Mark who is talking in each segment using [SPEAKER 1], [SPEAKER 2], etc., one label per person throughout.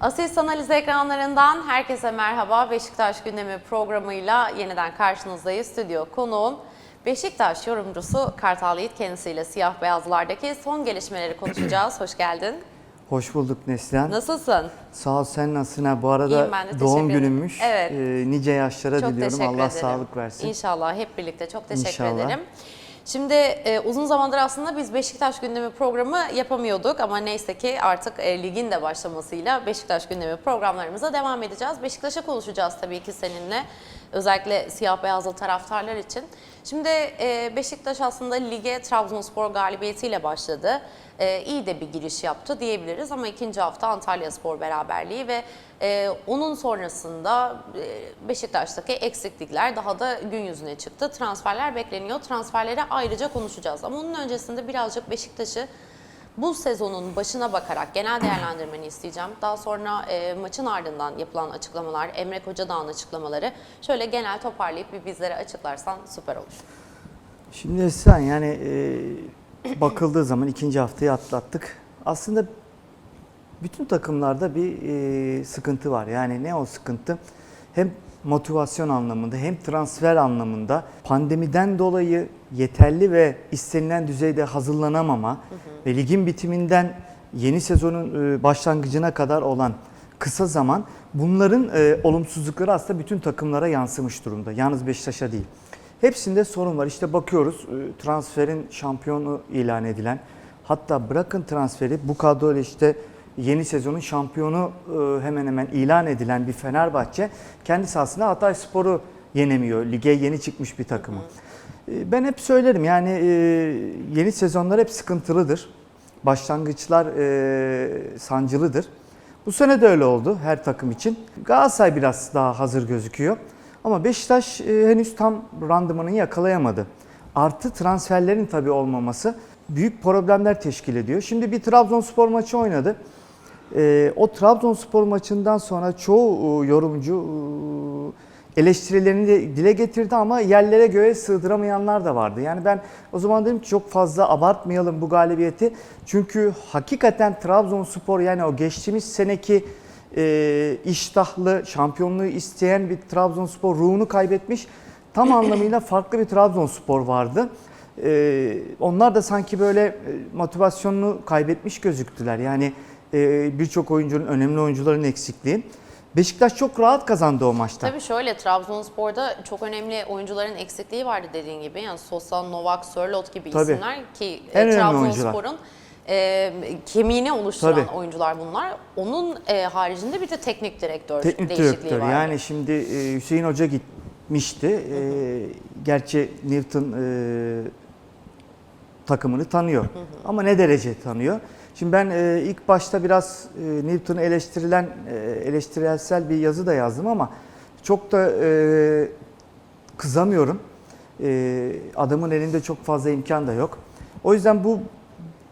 [SPEAKER 1] Asis Analiz ekranlarından herkese merhaba. Beşiktaş gündemi programıyla yeniden karşınızdayız. Stüdyo konuğum Beşiktaş yorumcusu Kartal Yiğit kendisiyle siyah beyazlardaki son gelişmeleri konuşacağız. Hoş geldin.
[SPEAKER 2] Hoş bulduk Neslihan.
[SPEAKER 1] Nasılsın?
[SPEAKER 2] Sağ ol sen nasılsın? Bu arada
[SPEAKER 1] İyiyim ben de,
[SPEAKER 2] doğum
[SPEAKER 1] ederim.
[SPEAKER 2] gününmüş.
[SPEAKER 1] Evet.
[SPEAKER 2] Ee, nice yaşlara
[SPEAKER 1] Çok
[SPEAKER 2] diliyorum. Allah
[SPEAKER 1] ederim.
[SPEAKER 2] sağlık versin.
[SPEAKER 1] İnşallah hep birlikte çok teşekkür
[SPEAKER 2] İnşallah.
[SPEAKER 1] ederim. Şimdi e, uzun zamandır aslında biz Beşiktaş gündemi programı yapamıyorduk ama neyse ki artık e, ligin de başlamasıyla Beşiktaş gündemi programlarımıza devam edeceğiz. Beşiktaş'a konuşacağız tabii ki seninle. Özellikle siyah beyazlı taraftarlar için. Şimdi e, Beşiktaş aslında lige Trabzonspor galibiyetiyle başladı. E, iyi de bir giriş yaptı diyebiliriz ama ikinci hafta Antalya Spor beraberliği ve e, onun sonrasında e, Beşiktaş'taki eksiklikler daha da gün yüzüne çıktı. Transferler bekleniyor. Transferlere ayrıca konuşacağız. Ama onun öncesinde birazcık Beşiktaş'ı bu sezonun başına bakarak genel değerlendirmeni isteyeceğim. Daha sonra e, maçın ardından yapılan açıklamalar, Emre Kocadağ'ın açıklamaları şöyle genel toparlayıp bir bizlere açıklarsan süper olur.
[SPEAKER 2] Şimdi Neslihan yani e, bakıldığı zaman ikinci haftayı atlattık. Aslında bütün takımlarda bir e, sıkıntı var. Yani ne o sıkıntı? Hem motivasyon anlamında hem transfer anlamında pandemiden dolayı yeterli ve istenilen düzeyde hazırlanamama ve ligin bitiminden yeni sezonun e, başlangıcına kadar olan kısa zaman bunların e, olumsuzlukları aslında bütün takımlara yansımış durumda. Yalnız Beşiktaş'a değil. Hepsinde sorun var. İşte bakıyoruz e, transferin şampiyonu ilan edilen hatta bırakın transferi bu kadroyla işte yeni sezonun şampiyonu e, hemen hemen ilan edilen bir Fenerbahçe kendi sahasında Hatay Spor'u yenemiyor. Lige yeni çıkmış bir takımı. E, Ben hep söylerim yani e, yeni sezonlar hep sıkıntılıdır. Başlangıçlar e, sancılıdır. Bu sene de öyle oldu her takım için. Galatasaray biraz daha hazır gözüküyor. Ama Beşiktaş e, henüz tam randımanını yakalayamadı. Artı transferlerin tabii olmaması büyük problemler teşkil ediyor. Şimdi bir Trabzonspor maçı oynadı. E, o Trabzonspor maçından sonra çoğu e, yorumcu e, eleştirilerini de dile getirdi ama yerlere göğe sığdıramayanlar da vardı. Yani ben o zaman dedim ki çok fazla abartmayalım bu galibiyeti. Çünkü hakikaten Trabzonspor yani o geçtiğimiz seneki e, iştahlı, şampiyonluğu isteyen bir Trabzonspor ruhunu kaybetmiş. Tam anlamıyla farklı bir Trabzonspor vardı. E, onlar da sanki böyle e, motivasyonunu kaybetmiş gözüktüler. Yani e, birçok oyuncunun, önemli oyuncuların eksikliği. Beşiktaş çok rahat kazandı o maçta.
[SPEAKER 1] Tabii şöyle Trabzonspor'da çok önemli oyuncuların eksikliği vardı dediğin gibi. Yani Sosa, Novak, Sörloth gibi
[SPEAKER 2] Tabii.
[SPEAKER 1] isimler ki
[SPEAKER 2] En
[SPEAKER 1] e. Trabzonspor'un e, kemiğini oluşturan
[SPEAKER 2] Tabii.
[SPEAKER 1] oyuncular bunlar. Onun e, haricinde bir de teknik direktör
[SPEAKER 2] Teknik
[SPEAKER 1] değişikliği
[SPEAKER 2] direktör
[SPEAKER 1] vardı.
[SPEAKER 2] yani şimdi e, Hüseyin Hoca gitmişti. E, gerçi Newton e, takımını tanıyor. Ama ne derece tanıyor? Şimdi ben e, ilk başta biraz e, Newton'u eleştirilen e, eleştirelsel bir yazı da yazdım ama çok da e, kızamıyorum. E, adamın elinde çok fazla imkan da yok. O yüzden bu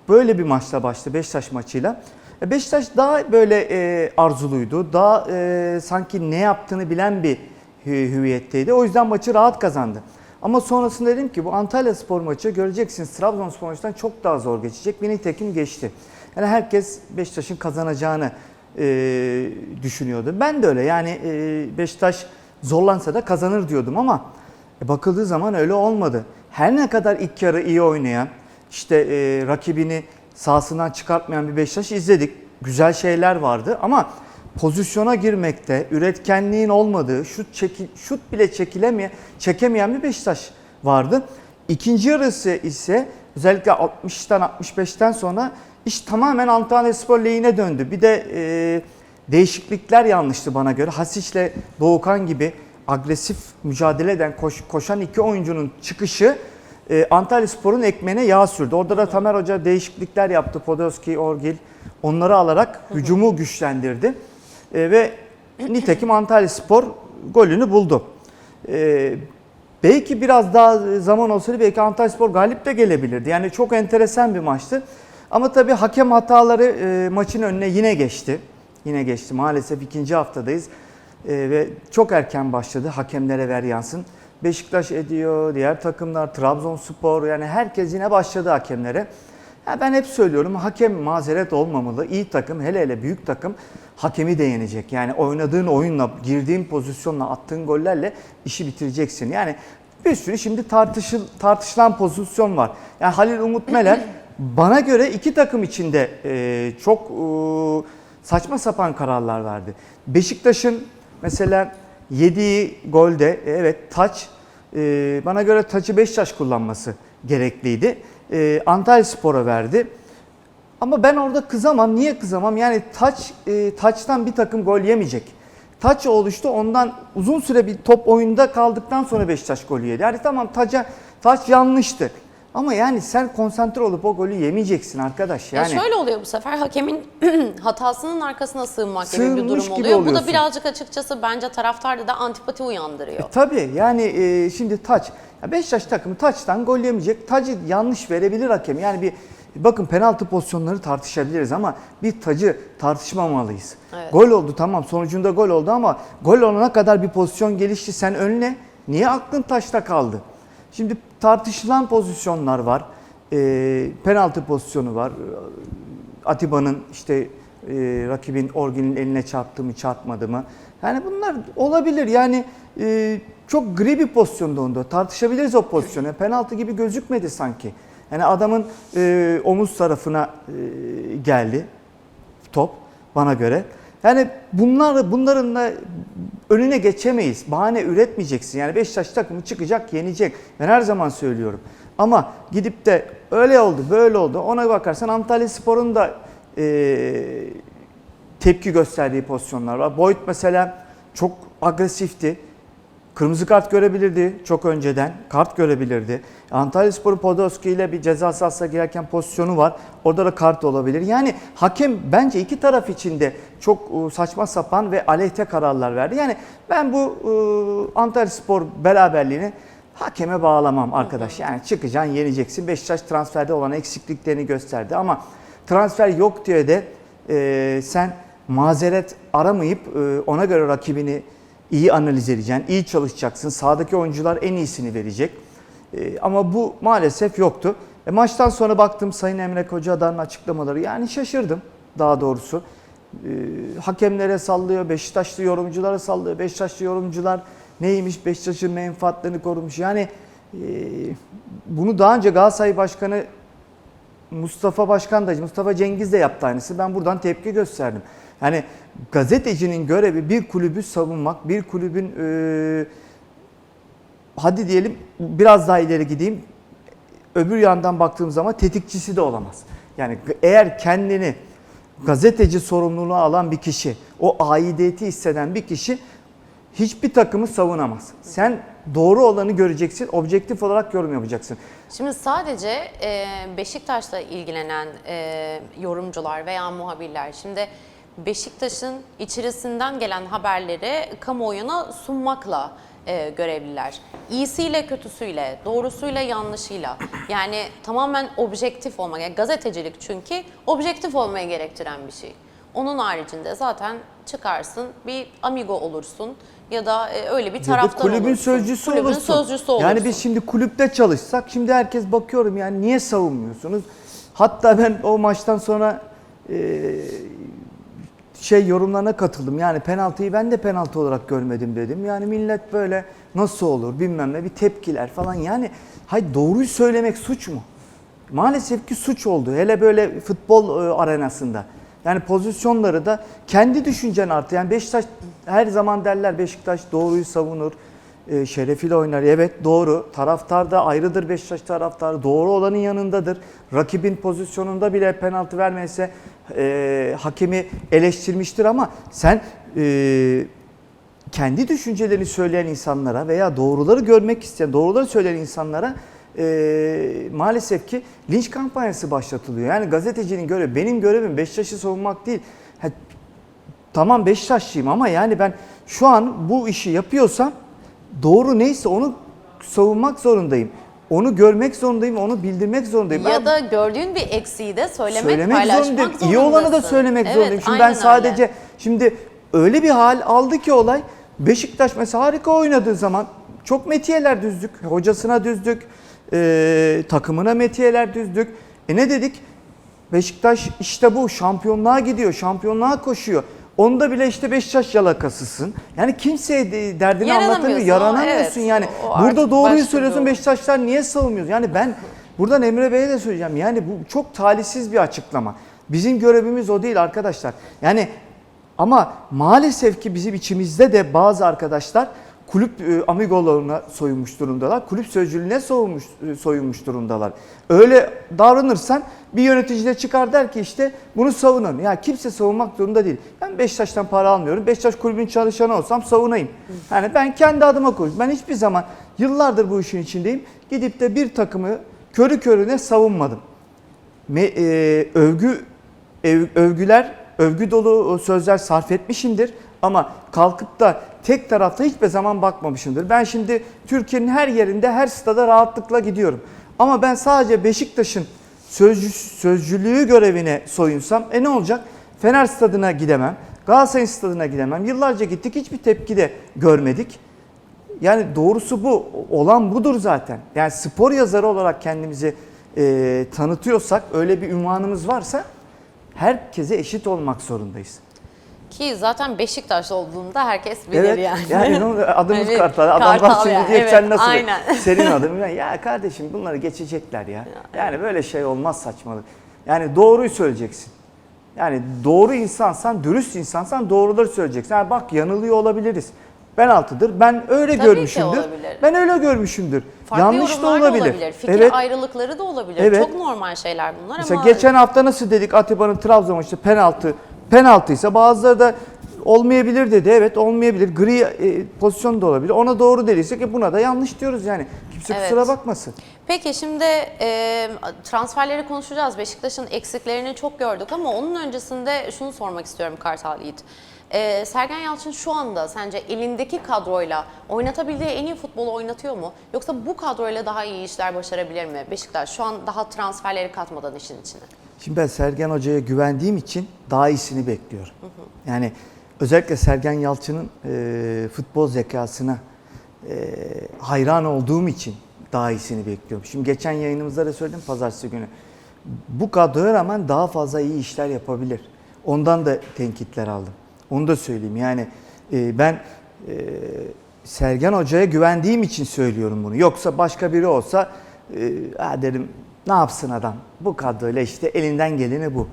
[SPEAKER 2] böyle bir maçla başladı Beşiktaş maçıyla. E, Beşiktaş daha böyle e, arzuluydu. Daha e, sanki ne yaptığını bilen bir hü- hüviyetteydi. O yüzden maçı rahat kazandı. Ama sonrasında dedim ki bu Antalya Spor maçı göreceksiniz Trabzonspor maçından çok daha zor geçecek. Ve nitekim geçti. Yani herkes Beşiktaş'ın kazanacağını e, düşünüyordu. Ben de öyle yani e, Beşiktaş zorlansa da kazanır diyordum ama e, bakıldığı zaman öyle olmadı. Her ne kadar ilk yarı iyi oynayan, işte e, rakibini sahasından çıkartmayan bir Beşiktaş izledik. Güzel şeyler vardı ama pozisyona girmekte, üretkenliğin olmadığı, şut, çeki, şut bile çekilemeyen, çekemeyen bir Beşiktaş vardı. İkinci yarısı ise özellikle 60'tan 65'ten sonra iş tamamen Antalya Spor lehine döndü. Bir de e, değişiklikler yanlıştı bana göre. Hasic'le Doğukan gibi agresif mücadele eden koş- koşan iki oyuncunun çıkışı e, Antalya Spor'un ekmeğine yağ sürdü. Orada da Tamer Hoca değişiklikler yaptı. Podolski, Orgil onları alarak hücumu güçlendirdi. E, ve nitekim Antalya Spor golünü buldu. E, belki biraz daha zaman olsaydı belki Antalya Spor galip de gelebilirdi. Yani çok enteresan bir maçtı. Ama tabii hakem hataları e, maçın önüne yine geçti. Yine geçti. Maalesef ikinci haftadayız. E, ve çok erken başladı hakemlere ver yansın. Beşiktaş ediyor, diğer takımlar, Trabzonspor yani herkes yine başladı hakemlere. Ya ben hep söylüyorum hakem mazeret olmamalı. İyi takım hele hele büyük takım hakemi de yenecek. Yani oynadığın oyunla, girdiğin pozisyonla, attığın gollerle işi bitireceksin. Yani bir sürü şimdi tartışıl, tartışılan pozisyon var. Yani Halil Umut Meler bana göre iki takım içinde e, çok e, saçma sapan kararlar verdi. Beşiktaş'ın mesela yediği golde e, evet taç e, bana göre taçı Beşiktaş kullanması gerekliydi. E, Antalya Spor'a verdi. Ama ben orada kızamam. Niye kızamam? Yani taç e, taçtan bir takım gol yemeyecek. Taç oluştu. Ondan uzun süre bir top oyunda kaldıktan sonra Beşiktaş golü yedi. Yani tamam taça taç yanlıştı. Ama yani sen konsantre olup o golü yemeyeceksin arkadaş.
[SPEAKER 1] Ya
[SPEAKER 2] Yani
[SPEAKER 1] şöyle oluyor bu sefer hakemin hatasının arkasına sığınmak gibi bir durum
[SPEAKER 2] gibi
[SPEAKER 1] oluyor. Bu da birazcık açıkçası bence taraftarda da antipati uyandırıyor.
[SPEAKER 2] Tabii yani e, şimdi taç. Ya Beşiktaş takımı taçtan gol yemeyecek. Tacı yanlış verebilir hakem. Yani bir bakın penaltı pozisyonları tartışabiliriz ama bir tacı tartışmamalıyız.
[SPEAKER 1] Evet.
[SPEAKER 2] Gol oldu tamam sonucunda gol oldu ama gol olana kadar bir pozisyon gelişti. Sen önüne niye aklın taşta kaldı? Şimdi tartışılan pozisyonlar var. E, penaltı pozisyonu var. Atiba'nın işte e, rakibin Orgin'in eline çarptı mı çarpmadı mı? Yani bunlar olabilir. Yani e, çok gri bir pozisyonda onda. Tartışabiliriz o pozisyonu. Penaltı gibi gözükmedi sanki. Yani adamın e, omuz tarafına e, geldi top bana göre. Yani bunlar bunların da önüne geçemeyiz. Bahane üretmeyeceksin. Yani Beşiktaş takımı çıkacak, yenecek. Ben her zaman söylüyorum. Ama gidip de öyle oldu, böyle oldu. Ona bakarsan Antalya Spor'un da e, tepki gösterdiği pozisyonlar var. Boyd mesela çok agresifti. Kırmızı kart görebilirdi çok önceden. Kart görebilirdi. Antalya Spor'un Podolski ile bir ceza sahasına girerken pozisyonu var. Orada da kart olabilir. Yani hakem bence iki taraf için de çok e, saçma sapan ve aleyhte kararlar verdi. Yani ben bu e, Antalya Spor beraberliğini hakeme bağlamam arkadaş. Yani çıkacaksın yeneceksin. Beşiktaş transferde olan eksikliklerini gösterdi ama transfer yok diye de e, sen mazeret aramayıp e, ona göre rakibini iyi analiz edeceksin, iyi çalışacaksın. Sahadaki oyuncular en iyisini verecek. E, ama bu maalesef yoktu. E, maçtan sonra baktım Sayın Emre Koca'dan açıklamaları. Yani şaşırdım daha doğrusu. E, hakemlere sallıyor, Beşiktaşlı yorumculara sallıyor. Beşiktaşlı yorumcular neymiş Beşiktaş'ın menfaatlerini korumuş. Yani e, bunu daha önce Galatasaray Başkanı Mustafa Başkan da Mustafa Cengiz de yaptı aynısı. Ben buradan tepki gösterdim. Yani gazetecinin görevi bir kulübü savunmak, bir kulübün e, hadi diyelim biraz daha ileri gideyim. Öbür yandan baktığım zaman tetikçisi de olamaz. Yani eğer kendini gazeteci sorumluluğu alan bir kişi, o aidiyeti hisseden bir kişi hiçbir takımı savunamaz. Sen doğru olanı göreceksin, objektif olarak yorum yapacaksın.
[SPEAKER 1] Şimdi sadece e, Beşiktaş'la ilgilenen e, yorumcular veya muhabirler şimdi Beşiktaş'ın içerisinden gelen haberleri kamuoyuna sunmakla e, görevliler. İyisiyle kötüsüyle, doğrusuyla yanlışıyla yani tamamen objektif olmak. Yani gazetecilik çünkü objektif olmaya gerektiren bir şey. Onun haricinde zaten çıkarsın bir amigo olursun ya da e, öyle bir
[SPEAKER 2] Ya da
[SPEAKER 1] taraftar
[SPEAKER 2] kulübün
[SPEAKER 1] olursun.
[SPEAKER 2] sözcüsü
[SPEAKER 1] kulübün
[SPEAKER 2] olursun.
[SPEAKER 1] sözcüsü olursun.
[SPEAKER 2] Yani biz şimdi kulüpte çalışsak şimdi herkes bakıyorum yani niye savunmuyorsunuz? Hatta ben o maçtan sonra e, şey yorumlarına katıldım. Yani penaltıyı ben de penaltı olarak görmedim dedim. Yani millet böyle nasıl olur bilmem ne bir tepkiler falan. Yani hay doğruyu söylemek suç mu? Maalesef ki suç oldu. Hele böyle futbol e, arenasında. Yani pozisyonları da kendi düşüncen artı. Yani Beşiktaş her zaman derler Beşiktaş doğruyu savunur. E, şerefiyle oynar. Evet doğru. Taraftar da ayrıdır Beşiktaş taraftarı. Doğru olanın yanındadır. Rakibin pozisyonunda bile penaltı vermese e, hakemi eleştirmiştir ama sen e, kendi düşüncelerini söyleyen insanlara veya doğruları görmek isteyen, doğruları söyleyen insanlara e, maalesef ki linç kampanyası başlatılıyor. Yani gazetecinin görevi, benim görevim Beşiktaş'ı savunmak değil. Ha, tamam Beşiktaşlıyım ama yani ben şu an bu işi yapıyorsam doğru neyse onu savunmak zorundayım. Onu görmek zorundayım, onu bildirmek zorundayım. Ben-
[SPEAKER 1] Ya da gördüğün bir eksiği de söylemek,
[SPEAKER 2] söylemek
[SPEAKER 1] paylaşmak
[SPEAKER 2] zorundayım.
[SPEAKER 1] zorundasın.
[SPEAKER 2] İyi olanı da söylemek
[SPEAKER 1] Evet,
[SPEAKER 2] zorundayım. Şimdi ben sadece
[SPEAKER 1] öyle.
[SPEAKER 2] şimdi öyle bir hal aldı ki olay Beşiktaş mesela harika oynadığı zaman çok metiyeler düzdük. Hocasına düzdük. e, takımına metiyeler düzdük. E ne dedik? Beşiktaş işte bu şampiyonluğa gidiyor, şampiyonluğa koşuyor. Onda bile işte Beşiktaş yalakasısın. Yani kimseye de- derdini anlatamıyor, yaranamıyorsun
[SPEAKER 1] evet,
[SPEAKER 2] yani.
[SPEAKER 1] o- o artık
[SPEAKER 2] Burada doğruyu söylüyorsun
[SPEAKER 1] olay.
[SPEAKER 2] Beşiktaşlar niye savunmuyor? Yani ben buradan Emre Bey'e de söyleyeceğim. Yani bu çok talihsiz bir açıklama. Bizim görevimiz o değil arkadaşlar. Yani ama maalesef ki bizim içimizde de bazı arkadaşlar kulüp e, amigolarına soyunmuş durumdalar. Kulüp sözcülüğüne soyunmuş, e, soyunmuş durumdalar. Öyle davranırsan bir yönetici de çıkar der ki işte bunu savunun. Ya kimse savunmak zorunda değil. Ben Beşiktaş'tan para almıyorum. Beşiktaş kulübün çalışanı olsam savunayım. Yani ben kendi adıma konuşuyorum. Ben hiçbir zaman yıllardır bu işin içindeyim. Gidip de bir takımı körü körüne savunmadım. Me- e, övgü ev- övgüler, övgü dolu sözler sarf etmişimdir ama kalkıp da tek tarafta hiçbir zaman bakmamışımdır. Ben şimdi Türkiye'nin her yerinde, her stada rahatlıkla gidiyorum. Ama ben sadece Beşiktaş'ın sözcü, sözcülüğü görevine soyunsam e ne olacak? Fener stadına gidemem, Galatasaray stadına gidemem. Yıllarca gittik hiçbir tepki de görmedik. Yani doğrusu bu. Olan budur zaten. Yani spor yazarı olarak kendimizi e, tanıtıyorsak, öyle bir ünvanımız varsa herkese eşit olmak zorundayız.
[SPEAKER 1] Ki zaten Beşiktaş olduğunda herkes bilir
[SPEAKER 2] evet.
[SPEAKER 1] yani.
[SPEAKER 2] Yani oluyor? adımız
[SPEAKER 1] Evet,
[SPEAKER 2] Kartal. Adam
[SPEAKER 1] Kartal yani,
[SPEAKER 2] diyor
[SPEAKER 1] evet,
[SPEAKER 2] sen nasıl?
[SPEAKER 1] aynen.
[SPEAKER 2] Senin adın. Ya, kardeşim bunları geçecekler ya. Yani böyle şey olmaz saçmalık. Yani doğruyu söyleyeceksin. Yani doğru insansan, dürüst insansan doğruları söyleyeceksin. Yani bak yanılıyor olabiliriz. Penaltıdır. Ben öyle
[SPEAKER 1] Tabii
[SPEAKER 2] görmüşümdür.
[SPEAKER 1] olabilir.
[SPEAKER 2] Ben öyle görmüşümdür.
[SPEAKER 1] Farklı
[SPEAKER 2] Yanlış da
[SPEAKER 1] yorumlar da
[SPEAKER 2] olabilir.
[SPEAKER 1] Fikir
[SPEAKER 2] evet.
[SPEAKER 1] ayrılıkları da olabilir.
[SPEAKER 2] Evet.
[SPEAKER 1] Çok normal şeyler bunlar
[SPEAKER 2] Mesela
[SPEAKER 1] ama
[SPEAKER 2] geçen hafta nasıl dedik Atiba'nın Trabzon maçında penaltı penaltıysa bazıları da olmayabilir dedi. Evet olmayabilir. Gri e, pozisyon da olabilir. Ona doğru dediysek ki buna da yanlış diyoruz yani. Kimse
[SPEAKER 1] Evet.
[SPEAKER 2] kusura bakmasın.
[SPEAKER 1] Peki şimdi e, transferleri konuşacağız. Beşiktaş'ın eksiklerini çok gördük ama onun öncesinde şunu sormak istiyorum Kartal Yiğit. E, Sergen Yalçın şu anda sence elindeki kadroyla oynatabildiği en iyi futbolu oynatıyor mu? Yoksa bu kadroyla daha iyi işler başarabilir mi Beşiktaş? Şu an daha transferleri katmadan işin içine.
[SPEAKER 2] Şimdi ben Sergen Hoca'ya güvendiğim için daha iyisini bekliyorum. Yani özellikle Sergen Yalçın'ın e, futbol zekasına e, hayran olduğum için daha iyisini bekliyorum. Şimdi geçen yayınımızda da söyledim pazartesi günü. Bu kadroya rağmen daha fazla iyi işler yapabilir. Ondan da tenkitler aldım. Onu da söyleyeyim. Yani e, ben e, Sergen Hoca'ya güvendiğim için söylüyorum bunu. Yoksa başka biri olsa e, derim ne yapsın adam? Bu kadroyla işte elinden geleni bu.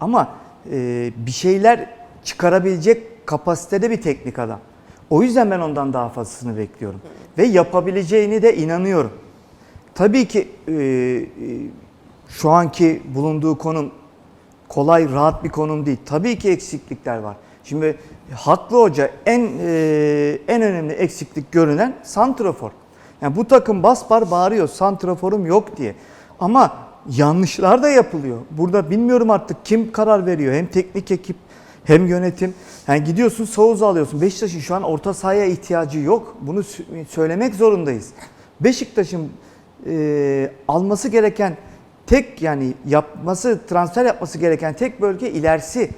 [SPEAKER 2] Ama e, bir şeyler çıkarabilecek kapasitede bir teknik adam. O yüzden ben ondan daha fazlasını bekliyorum. Ve yapabileceğini de inanıyorum. Tabii ki e, e, şu anki bulunduğu konum kolay, rahat bir konum değil. Tabii ki eksiklikler var. Şimdi haklı hoca en e, en önemli eksiklik görünen santrafor. Yani bu takım bas bar bağırıyor santraforum yok diye. Ama yanlışlar da yapılıyor. Burada bilmiyorum artık kim karar veriyor. Hem teknik ekip hem yönetim. Yani gidiyorsun Souza alıyorsun. Beşiktaş'ın şu an orta sahaya ihtiyacı yok. Bunu sö- söylemek zorundayız. Beşiktaş'ın e, alması gereken tek yani yapması transfer yapması gereken tek bölge ilerisi.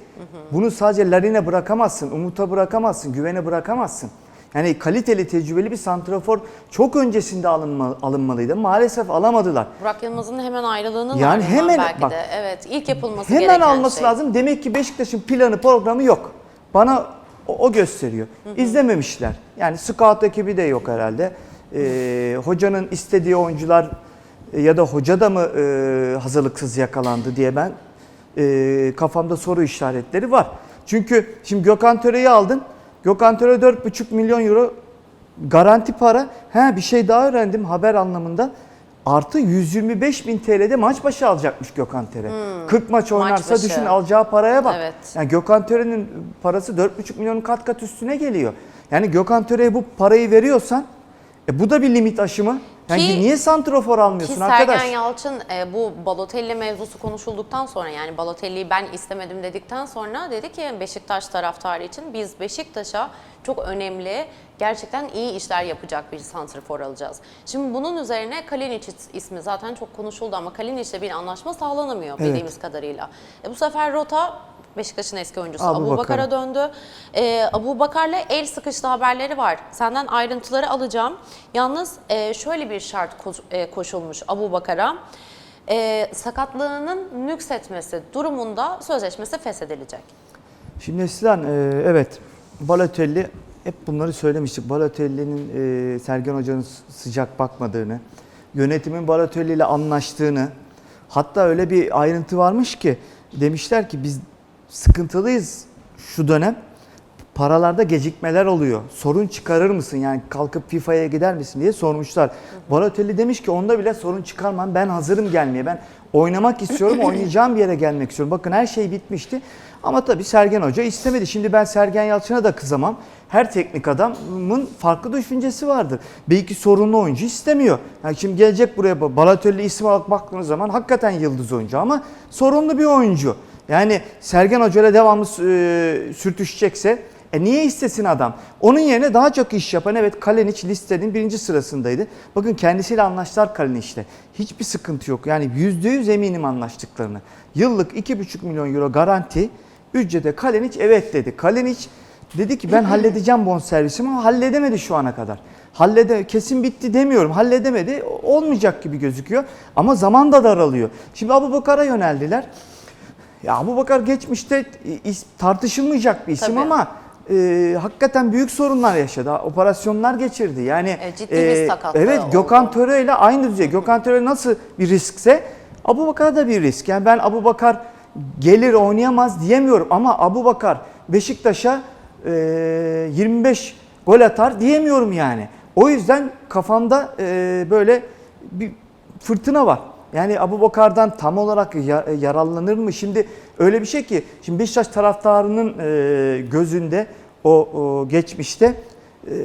[SPEAKER 2] Bunu sadece Larin'e bırakamazsın, Umut'a bırakamazsın, Güven'e bırakamazsın. Yani kaliteli, tecrübeli bir santrafor çok öncesinde alınma, alınmalıydı. Maalesef alamadılar.
[SPEAKER 1] Burak Yılmaz'ın hemen ayrılığının
[SPEAKER 2] Yani hemen-
[SPEAKER 1] belki
[SPEAKER 2] bak,
[SPEAKER 1] de. Evet ilk yapılması
[SPEAKER 2] Hemen
[SPEAKER 1] gereken
[SPEAKER 2] alması
[SPEAKER 1] şey.
[SPEAKER 2] lazım. Demek ki Beşiktaş'ın planı, programı yok. Bana o, o gösteriyor. İzlememişler. Yani scout ekibi de yok herhalde. Ee, hocanın istediği oyuncular e, ya da hoca da mı e, hazırlıksız yakalandı diye ben e, kafamda soru işaretleri var. Çünkü şimdi Gökhan Töre'yi aldın. Gökhan Töre 4,5 milyon euro garanti para. Ha bir şey daha öğrendim haber anlamında. Artı 125 bin TL'de maç başı alacakmış Gökhan Töre. 40 maç oynarsa
[SPEAKER 1] başı.
[SPEAKER 2] düşün alacağı paraya bak.
[SPEAKER 1] Evet.
[SPEAKER 2] Yani Gökhan Töre'nin parası 4,5 milyonun kat kat üstüne geliyor. Yani Gökhan Töre'ye bu parayı veriyorsan e bu da bir limit aşımı. Yani
[SPEAKER 1] Ki-
[SPEAKER 2] niye santrofor
[SPEAKER 1] Ki
[SPEAKER 2] almıyorsun
[SPEAKER 1] Sergen
[SPEAKER 2] arkadaş?
[SPEAKER 1] Yalçın e, bu Balotelli mevzusu konuşulduktan sonra yani Balotelli'yi ben istemedim dedikten sonra dedi ki Beşiktaş taraftarı için biz Beşiktaş'a çok önemli gerçekten iyi işler yapacak bir santrfor alacağız. Şimdi bunun üzerine Kalinic ismi zaten çok konuşuldu ama Kalinic'le bir anlaşma sağlanamıyor
[SPEAKER 2] Evet.
[SPEAKER 1] bildiğimiz kadarıyla. E, bu sefer Rota Beşiktaş'ın eski oyuncusu
[SPEAKER 2] Abu
[SPEAKER 1] Abu Bakar'a
[SPEAKER 2] Bakar'a.
[SPEAKER 1] döndü. Ee, Abu Bakar'la el sıkıştı haberleri var. Senden ayrıntıları alacağım. Yalnız e, şöyle bir şart e, koşulmuş Abu Bakar'a. e, sakatlığının nüksetmesi durumunda sözleşmesi feshedilecek.
[SPEAKER 2] Şimdi Neslihan e, evet Balotelli hep bunları söylemiştik. Balotelli'nin e, Sergen Hoca'nın sıcak bakmadığını, yönetimin Balotelli ile anlaştığını, hatta öyle bir ayrıntı varmış ki demişler ki biz sıkıntılıyız şu dönem. Paralarda gecikmeler oluyor. Sorun çıkarır mısın? Yani kalkıp FIFA'ya gider misin diye sormuşlar. Balotelli demiş ki onda bile sorun çıkarmam. Ben hazırım gelmeye. Ben oynamak istiyorum. Oynayacağım bir yere gelmek istiyorum. Bakın her şey bitmişti. Ama tabii Sergen Hoca istemedi. Şimdi ben Sergen Yalçın'a da kızamam. Her teknik adamın farklı düşüncesi vardır. Belki sorunlu oyuncu istemiyor. Yani şimdi gelecek buraya Balotelli ismi olarak baktığınız zaman hakikaten yıldız oyuncu ama sorunlu bir oyuncu. Yani Sergen Hoca ile devamlı e, sürtüşecekse e niye istesin adam? Onun yerine daha çok iş yapan evet Kalenic listenin birinci sırasındaydı. Bakın kendisiyle anlaştılar Kalenic'le. Hiçbir sıkıntı yok. Yani yüzde yüz eminim anlaştıklarını. Yıllık 2,5 milyon euro garanti. Ücrete Kalenic evet dedi. Kalenic dedi ki ben halledeceğim bonservisimi ama halledemedi şu ana kadar. Hallede kesin bitti demiyorum. Halledemedi. Olmayacak gibi gözüküyor. Ama zaman da daralıyor. Şimdi Abu Bakar'a yöneldiler. Ya Abu Bakar geçmişte tartışılmayacak bir isim
[SPEAKER 1] Tabii.
[SPEAKER 2] ama e, hakikaten büyük sorunlar yaşadı. Operasyonlar geçirdi. Yani
[SPEAKER 1] E, ciddi bir sakatlığı
[SPEAKER 2] Evet
[SPEAKER 1] oldu.
[SPEAKER 2] Gökhan Töre ile aynı düzey. Gökhan Töre nasıl bir riskse Abu Bakar da bir risk. Yani ben Abu Bakar gelir oynayamaz diyemiyorum ama Abu Bakar Beşiktaş'a e, 25 gol atar diyemiyorum yani. O yüzden kafamda e, böyle bir fırtına var. Yani Abu Bakar'dan tam olarak ya- yararlanır mı? Şimdi öyle bir şey ki şimdi Beşiktaş taraftarının e, gözünde o, o geçmişte e,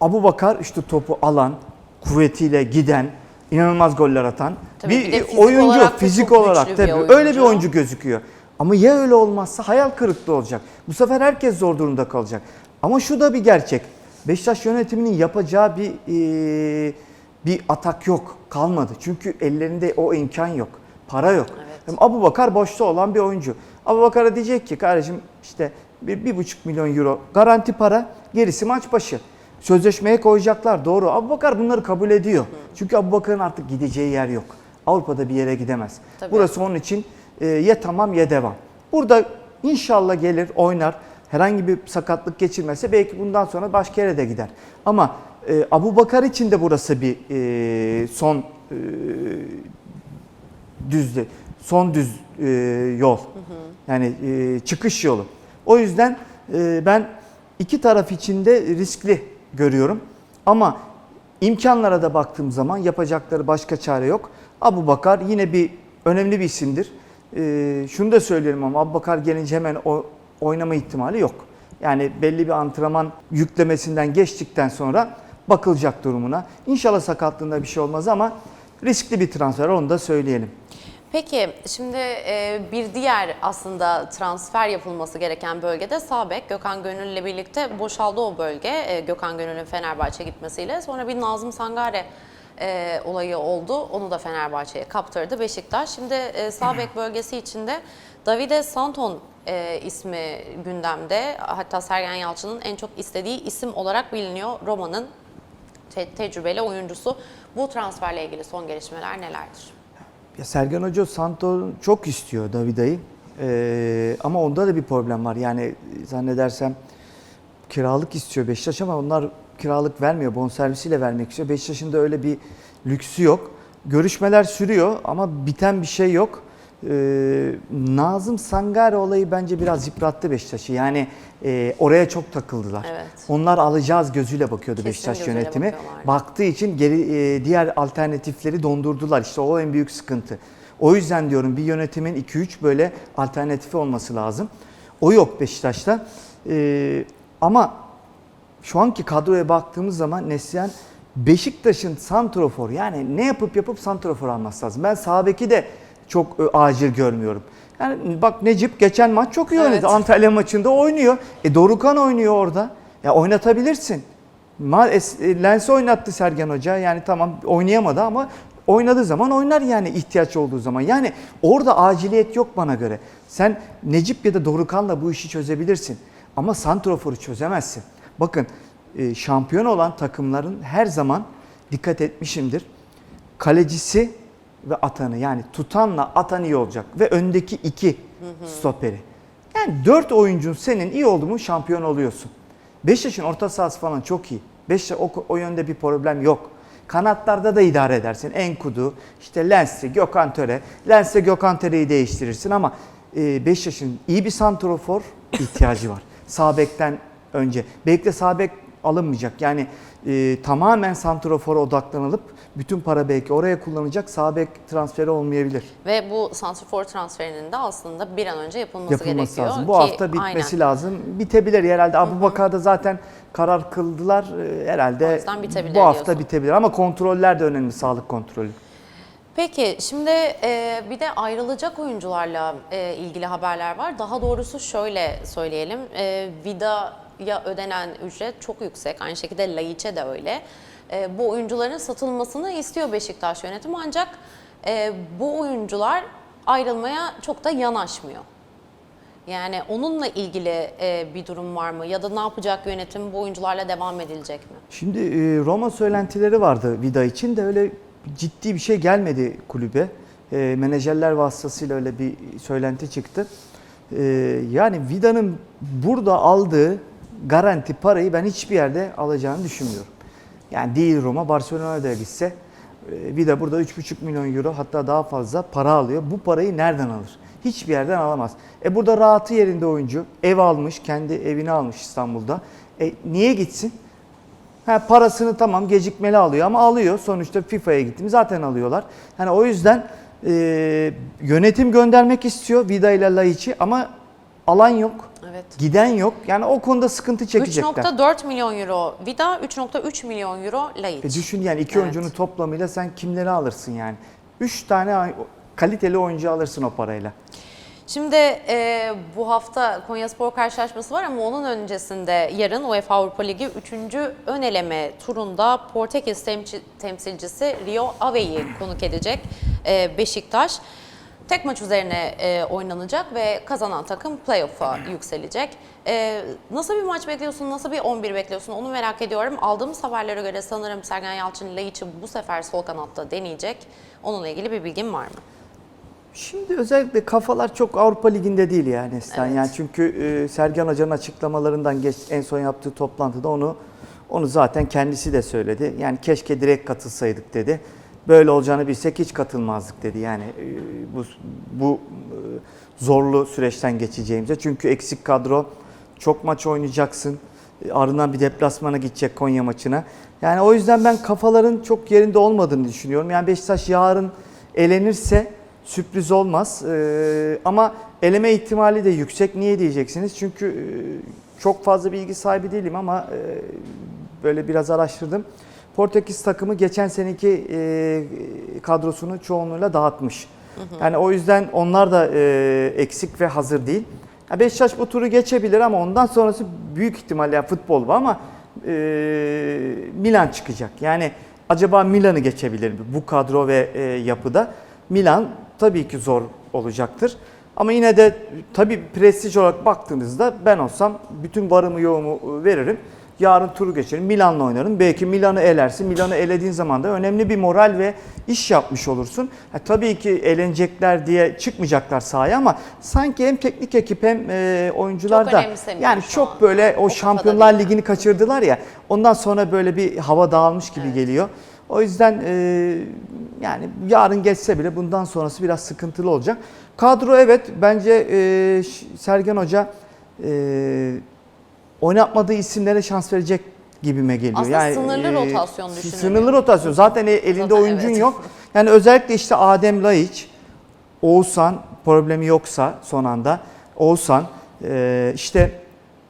[SPEAKER 2] Abu Bakar işte topu alan, kuvvetiyle giden, inanılmaz goller atan
[SPEAKER 1] Tabii
[SPEAKER 2] bir,
[SPEAKER 1] bir fizik
[SPEAKER 2] oyuncu
[SPEAKER 1] olarak
[SPEAKER 2] fizik olarak
[SPEAKER 1] güçlü bir
[SPEAKER 2] tabii öyle bir
[SPEAKER 1] oyuncu.
[SPEAKER 2] oyuncu gözüküyor. Ama ya öyle olmazsa hayal kırıklığı olacak. Bu sefer herkes zor durumda kalacak. Ama şu da bir gerçek. Beşiktaş yönetiminin yapacağı bir e, bir atak yok, kalmadı. Çünkü ellerinde o imkan yok. Para yok.
[SPEAKER 1] Evet.
[SPEAKER 2] Abu Bakar boşta olan bir oyuncu. Abu Bakar'a diyecek ki kardeşim işte bir, bir buçuk milyon euro garanti para gerisi maç başı. Sözleşmeye koyacaklar doğru. Abu Bakar bunları kabul ediyor. Çünkü Abu Bakar'ın artık gideceği yer yok. Avrupa'da bir yere gidemez.
[SPEAKER 1] Tabii.
[SPEAKER 2] Burası onun için e, ya tamam ya devam. Burada inşallah gelir oynar. Herhangi bir sakatlık geçirmezse belki bundan sonra başka yere de gider. Ama e, Abu Bakar için de burası bir e, son e, düzde son düz e, yol. Yani e, çıkış yolu. O yüzden e, ben iki taraf için de riskli görüyorum. Ama imkanlara da baktığım zaman yapacakları başka çare yok. Abu Bakar yine bir önemli bir isimdir. E, şunu da söyleyelim ama Abu Bakar gelince hemen o, oynama ihtimali yok. Yani belli bir antrenman yüklemesinden geçtikten sonra bakılacak durumuna. İnşallah sakatlığında bir şey olmaz ama riskli bir transfer onu da söyleyelim.
[SPEAKER 1] Peki şimdi e, bir diğer aslında transfer yapılması gereken bölgede sağ bek Gökhan Gönül ile birlikte boşaldı o bölge. E, Gökhan Gönül'ün Fenerbahçe gitmesiyle sonra bir Nazım Sangare e, olayı oldu. Onu da Fenerbahçe'ye kaptırdı Beşiktaş. Şimdi e, sağ bek bölgesi içinde Davide Santon e, ismi gündemde. Hatta Sergen Yalçın'ın en çok istediği isim olarak biliniyor. Roma'nın te- tecrübeli oyuncusu. Bu transferle ilgili son gelişmeler nelerdir?
[SPEAKER 2] Ya Sergen Hoca Santo çok istiyor Davida'yı. Ee, ama onda da bir problem var. Yani zannedersem kiralık istiyor Beşiktaş ama onlar kiralık vermiyor. Bonservisiyle vermek istiyor. Beşiktaş'ın da öyle bir lüksü yok. Görüşmeler sürüyor ama biten bir şey yok. Ee, Nazım Sangare olayı bence biraz yıprattı Beşiktaş'ı. Yani e, oraya çok takıldılar.
[SPEAKER 1] Evet.
[SPEAKER 2] Onlar alacağız gözüyle bakıyordu
[SPEAKER 1] Kesin
[SPEAKER 2] Beşiktaş
[SPEAKER 1] gözüyle
[SPEAKER 2] yönetimi.
[SPEAKER 1] bakıyorlardı.
[SPEAKER 2] Baktığı için geri e, diğer alternatifleri dondurdular. İşte o en büyük sıkıntı. O yüzden diyorum bir yönetimin 2-3 böyle alternatifi olması lazım. O yok Beşiktaş'ta. E, ama şu anki kadroya baktığımız zaman Neslihan Beşiktaş'ın santrofor yani ne yapıp yapıp santrofor alması lazım. Ben sağ beki de çok e, acil görmüyorum. Yani bak Necip geçen maç çok iyi
[SPEAKER 1] Evet.
[SPEAKER 2] oynadı. Antalya maçında oynuyor. E Dorukan oynuyor orada. Ya oynatabilirsin. Es- e, Lens'i oynattı Sergen Hoca. Yani tamam oynayamadı ama oynadığı zaman oynar yani ihtiyaç olduğu zaman. Yani orada aciliyet yok bana göre. Sen Necip ya da Dorukan'la bu işi çözebilirsin. Ama Santrofor'u çözemezsin. Bakın e, şampiyon olan takımların her zaman dikkat etmişimdir. Kalecisi ve atanı yani tutanla atan iyi olacak ve öndeki iki stoperi. Yani dört oyuncun senin iyi oldu mu şampiyon oluyorsun. Beşiktaş'ın orta sahası falan çok iyi. Beşiktaş o, o yönde bir problem yok. Kanatlarda da idare edersin. Enkudu, işte Lens'i, Gökhan Töre. Lens'le Gökhan Töre'yi değiştirirsin ama e, Beşiktaş'ın iyi bir santrofor ihtiyacı var. Sağ bekten önce. Belki de sağ bek alınmayacak. Yani e, tamamen santrofora odaklanılıp bütün para belki oraya kullanacak sağ bek transferi olmayabilir.
[SPEAKER 1] Ve bu santrfor transferinin de aslında bir an önce yapılması,
[SPEAKER 2] Yapılması
[SPEAKER 1] gerekiyor.
[SPEAKER 2] lazım. Bu
[SPEAKER 1] ki-
[SPEAKER 2] hafta bitmesi lazım. Bitebilir herhalde. Abu Bakar'da zaten karar kıldılar. Ee, Herhalde bu hafta
[SPEAKER 1] diyorsun.
[SPEAKER 2] bitebilir ama kontroller de önemli sağlık kontrolü.
[SPEAKER 1] Peki şimdi e, bir de ayrılacak oyuncularla e, ilgili haberler var. Daha doğrusu şöyle söyleyelim. E, Vida'ya ödenen ücret çok yüksek. Aynı şekilde Laiç'e de öyle. E, bu oyuncuların satılmasını istiyor Beşiktaş yönetimi ancak e, bu oyuncular ayrılmaya çok da yanaşmıyor. Yani onunla ilgili e, bir durum var mı? Ya da ne yapacak yönetim? Bu oyuncularla devam edilecek mi?
[SPEAKER 2] Şimdi e, Roma söylentileri vardı Vida için de öyle ciddi bir şey gelmedi kulübe. E, menajerler vasıtasıyla öyle bir söylenti çıktı. E, yani Vida'nın burada aldığı garanti parayı ben hiçbir yerde alacağını düşünmüyorum. Yani değil Roma, Barcelona'ya da gitse e, Vida burada 3,5 milyon euro hatta daha fazla para alıyor. Bu parayı nereden alır? Hiçbir yerden alamaz. E burada rahatı yerinde oyuncu. Ev almış, kendi evini almış İstanbul'da. E niye gitsin? Ha, parasını tamam gecikmeli alıyor ama alıyor. Sonuçta FIFA'ya gittim zaten alıyorlar. Yani o yüzden e, yönetim göndermek istiyor Vida ile Laiç'i ama alan yok.
[SPEAKER 1] Evet.
[SPEAKER 2] Giden yok. Yani o konuda sıkıntı çekecekler.
[SPEAKER 1] 3.4 milyon euro Vida, 3.3 milyon euro Laiç.
[SPEAKER 2] E düşün yani iki
[SPEAKER 1] Evet.
[SPEAKER 2] oyuncunun toplamıyla sen kimleri alırsın yani? Üç tane ay- kaliteli oyuncu alırsın o parayla.
[SPEAKER 1] Şimdi e, bu hafta Konyaspor karşılaşması var ama onun öncesinde yarın UEFA Avrupa Ligi 3. ön eleme turunda Portekiz temsil- temsilcisi Rio Ave'yi konuk edecek e, Beşiktaş. Tek maç üzerine e, oynanacak ve kazanan takım playoff'a yükselecek. E, nasıl bir maç bekliyorsun, nasıl bir 11 bekliyorsun onu merak ediyorum. Aldığımız haberlere göre sanırım Sergen Yalçın Laiç'i bu sefer sol kanatta deneyecek. Onunla ilgili bir bilgin var mı?
[SPEAKER 2] Şimdi özellikle kafalar çok Avrupa Ligi'nde değil yani Neslihan.
[SPEAKER 1] Evet.
[SPEAKER 2] Yani çünkü e, Sergen Hoca'nın açıklamalarından geç en son yaptığı toplantıda onu onu zaten kendisi de söyledi. Yani keşke direkt katılsaydık dedi. Böyle olacağını bilsek hiç katılmazdık dedi. Yani e, bu bu e, zorlu süreçten geçeceğimize. Çünkü eksik kadro, çok maç oynayacaksın. E, Ardından bir deplasmana gidecek Konya maçına. Yani o yüzden ben kafaların çok yerinde olmadığını düşünüyorum. Yani Beşiktaş yarın elenirse sürpriz olmaz. Ama eleme ihtimali de yüksek. Niye diyeceksiniz? Çünkü çok fazla bilgi sahibi değilim ama böyle biraz araştırdım. Portekiz takımı geçen seneki e, kadrosunu çoğunluğuyla dağıtmış. Yani o yüzden onlar da e, eksik ve hazır değil. Ya Beşiktaş bu turu geçebilir ama ondan sonrası büyük ihtimalle yani futbol bu ama e, Milan çıkacak. Yani acaba Milan'ı geçebilir mi bu kadro ve e, yapıda? Milan tabii ki zor olacaktır. Ama yine de tabii prestij olarak baktığınızda ben olsam bütün varımı yoğumu veririm. Yarın turu geçerim. Milan'la oynarım. Belki Milan'ı elersin. Milan'ı elediğin zaman da önemli bir moral ve iş yapmış olursun. Ha, tabii ki elenecekler diye çıkmayacaklar sahaya ama sanki hem teknik ekip hem e, oyuncular da yani çok
[SPEAKER 1] an.
[SPEAKER 2] böyle o,
[SPEAKER 1] O
[SPEAKER 2] Şampiyonlar. Ligi'ni kaçırdılar ya. Ondan sonra böyle bir hava dağılmış gibi geliyor. O yüzden e, yani yarın geçse bile bundan sonrası biraz sıkıntılı olacak. Kadro evet bence e, Sergen Hoca e, oynatmadığı isimlere şans verecek gibime geliyor.
[SPEAKER 1] Aslında sınırlı
[SPEAKER 2] e,
[SPEAKER 1] rotasyon düşünülüyor.
[SPEAKER 2] Sınırlı rotasyon. Zaten e- elinde
[SPEAKER 1] Zaten
[SPEAKER 2] oyuncun
[SPEAKER 1] evet.
[SPEAKER 2] yok. Yani özellikle işte Adem Laiç, Oğuzhan problemi yoksa son anda Oğuzhan e, işte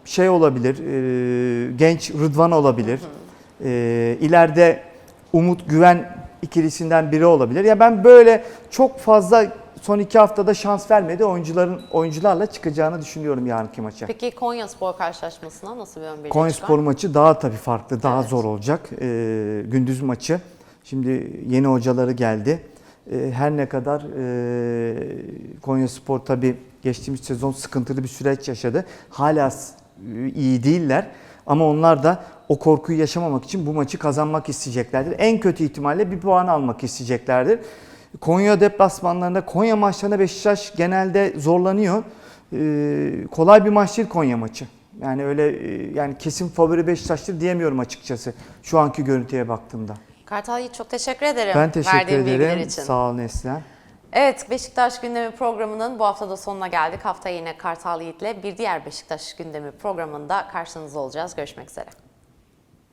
[SPEAKER 2] şey olabilir, e, genç Rıdvan olabilir. E, ileride Umut Güven ikilisinden biri olabilir. Ya ben böyle çok fazla son iki haftada şans vermedi oyuncuların oyuncularla çıkacağını düşünüyorum yarınki maça.
[SPEAKER 1] Peki Konyaspor karşılaşmasına nasıl bir ön birliği
[SPEAKER 2] Konyaspor
[SPEAKER 1] çıkar?
[SPEAKER 2] maçı daha tabii farklı, daha
[SPEAKER 1] Evet.
[SPEAKER 2] zor olacak. Ee, gündüz maçı. Şimdi yeni hocaları geldi. Ee, her ne kadar e, Konyaspor tabii geçtiğimiz sezon sıkıntılı bir süreç yaşadı. Hala s- iyi değiller. Ama onlar da o korkuyu yaşamamak için bu maçı kazanmak isteyeceklerdir. En kötü ihtimalle bir puan almak isteyeceklerdir. Konya deplasmanlarında, Konya maçlarında Beşiktaş genelde zorlanıyor. Ee, kolay bir maç değil Konya maçı. Yani öyle e, yani kesin favori Beşiktaş'tır diyemiyorum açıkçası şu anki görüntüye baktığımda.
[SPEAKER 1] Kartal Yiğit çok teşekkür ederim.
[SPEAKER 2] Ben teşekkür ederim.
[SPEAKER 1] için.
[SPEAKER 2] Sağ ol Neslihan.
[SPEAKER 1] Evet Beşiktaş gündemi programının bu haftada sonuna geldik. Hafta yine Kartal Yiğit'le bir diğer Beşiktaş gündemi programında karşınızda olacağız. Görüşmek üzere.